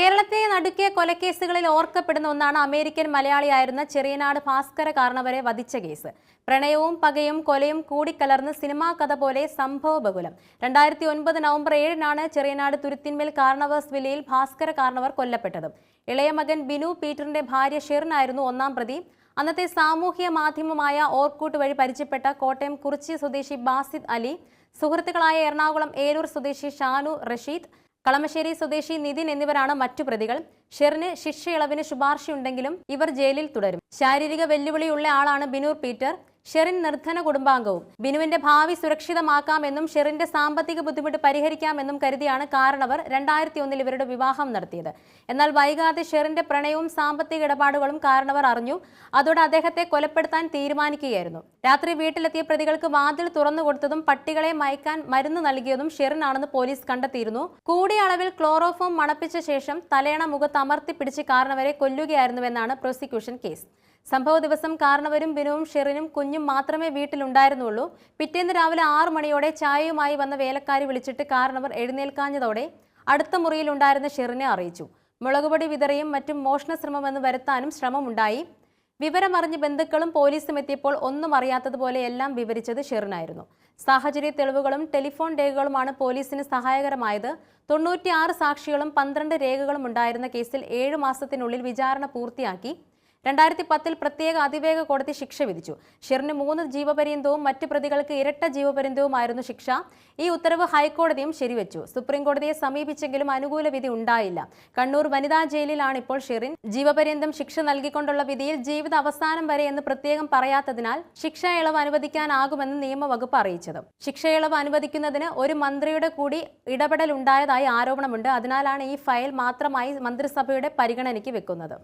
കേരളത്തെ നടുക്കിയ കൊലക്കേസുകളിൽ ഓർക്കപ്പെടുന്ന ഒന്നാണ് അമേരിക്കൻ മലയാളിയായിരുന്ന ചെറിയനാട് ഭാസ്കര കാരണവരെ വധിച്ച കേസ്. പ്രണയവും പകയും കൊലയും കൂടിക്കലർന്ന് സിനിമാ കഥ പോലെ സംഭവ ബഹുലം. രണ്ടായിരത്തി ഒൻപത് നവംബർ ഏഴിനാണ് ചെറിയനാട് തുരുത്തിന്മേൽ കാർണവേഴ്സ് വില്ലയിൽ ഭാസ്കര കാർണവർ കൊല്ലപ്പെട്ടത്. ഇളയ മകൻ ബിനു പീറ്ററിന്റെ ഭാര്യ ഷെറിനായിരുന്നു ഒന്നാം പ്രതി. അന്നത്തെ സാമൂഹ്യ മാധ്യമമായ ഓർക്കൂട്ട് വഴി പരിചയപ്പെട്ട കോട്ടയം കുറിച്ചി സ്വദേശി ബാസിദ് അലി സുഹൃത്തുക്കളായ എറണാകുളം ഏരൂർ സ്വദേശി ഷാനു റഷീദ് കളമശ്ശേരി സ്വദേശി നിതിൻ എന്നിവരാണ് മറ്റു പ്രതികൾ. ഷെറിന് ശിക്ഷയിളവിന് ശുപാർശയുണ്ടെങ്കിലും ഇവർ ജയിലിൽ തുടരും. ശാരീരിക വെല്ലുവിളിയുള്ള ആളാണ് ബിനൂർ പീറ്റർ. ഷെറിൻ നിർധന കുടുംബാംഗവും. ബിനുവിന്റെ ഭാവി സുരക്ഷിതമാക്കാമെന്നും ഷെറിന്റെ സാമ്പത്തിക ബുദ്ധിമുട്ട് പരിഹരിക്കാമെന്നും കരുതിയാണ് കാരണവർ രണ്ടായിരത്തി ഒന്നിൽ ഇവരുടെ വിവാഹം നടത്തിയത്. എന്നാൽ വൈകാതെ ഷെറിന്റെ പ്രണയവും സാമ്പത്തിക ഇടപാടുകളും കാരണവർ അറിഞ്ഞു. അതോടെ അദ്ദേഹത്തെ കൊലപ്പെടുത്താൻ തീരുമാനിക്കുകയായിരുന്നു. രാത്രി വീട്ടിലെത്തിയ പ്രതികൾക്ക് വാതിൽ തുറന്നു കൊടുത്തതും പട്ടികളെ മയക്കാൻ മരുന്ന് നൽകിയതും ഷെറിനാണെന്ന് പോലീസ് കണ്ടെത്തിയിരുന്നു. കൂടിയ അളവിൽ ക്ലോറോഫോം മണപ്പിച്ച ശേഷം തലയണ മുഖത്ത് അമർത്തി പിടിച്ച് കാരണവരെ കൊല്ലുകയായിരുന്നുവെന്നാണ് പ്രോസിക്യൂഷൻ കേസ്. സംഭവ ദിവസം കാരണവരും ബിനുവും ഷെറിനും കുഞ്ഞും മാത്രമേ വീട്ടിലുണ്ടായിരുന്നുള്ളൂ. പിറ്റേന്ന് രാവിലെ ആറു മണിയോടെ ചായയുമായി വന്ന വേലക്കാരി വിളിച്ചിട്ട് കാരണവർ എഴുന്നേൽക്കാഞ്ഞതോടെ അടുത്ത മുറിയിലുണ്ടായിരുന്ന ഷെറിനെ അറിയിച്ചു. മുളകുപൊടി വിതറിയും മറ്റും മോഷണ ശ്രമമെന്ന് വരുത്താനും ശ്രമമുണ്ടായി. വിവരമറിഞ്ഞ് ബന്ധുക്കളും പോലീസും എത്തിയപ്പോൾ ഒന്നും അറിയാത്തതുപോലെ എല്ലാം വിവരിച്ചത് ഷെറിനായിരുന്നു. സാഹചര്യ തെളിവുകളും ടെലിഫോൺ രേഖകളുമാണ് പോലീസിന് സഹായകരമായത്. തൊണ്ണൂറ്റിയാറ് സാക്ഷികളും പന്ത്രണ്ട് രേഖകളും ഉണ്ടായിരുന്ന കേസിൽ ഏഴു മാസത്തിനുള്ളിൽ വിചാരണ പൂർത്തിയാക്കി. രണ്ടായിരത്തി പത്തിൽ പ്രത്യേക അതിവേഗ കോടതി ശിക്ഷ വിധിച്ചു. ഷിറിന് മൂന്ന് ജീവപര്യന്തവും മറ്റ് പ്രതികൾക്ക് ഇരട്ട ജീവപര്യന്തവുമായിരുന്നു ശിക്ഷ. ഈ ഉത്തരവ് ഹൈക്കോടതിയും ശരിവെച്ചു. സുപ്രീം കോടതിയെ സമീപിച്ചെങ്കിലും അനുകൂല വിധി ഉണ്ടായില്ല. കണ്ണൂർ വനിതാ ജയിലിലാണ് ഇപ്പോൾ ഷിറിൻ. ജീവപര്യന്തം ശിക്ഷ നൽകിക്കൊണ്ടുള്ള വിധിയിൽ ജീവിത അവസാനം വരെ എന്ന് പ്രത്യേകം പറയാത്തതിനാൽ ശിക്ഷ ഇളവ് അനുവദിക്കാനാകുമെന്ന് നിയമവകുപ്പ് അറിയിച്ചത്. ശിക്ഷ ഇളവ് അനുവദിക്കുന്നതിന് ഒരു മന്ത്രിയുടെ കൂടി ഇടപെടൽ ഉണ്ടായതായി ആരോപണമുണ്ട്. അതിനാലാണ് ഈ ഫയൽ മാത്രമായി മന്ത്രിസഭയുടെ പരിഗണനയ്ക്ക് വെക്കുന്നത്.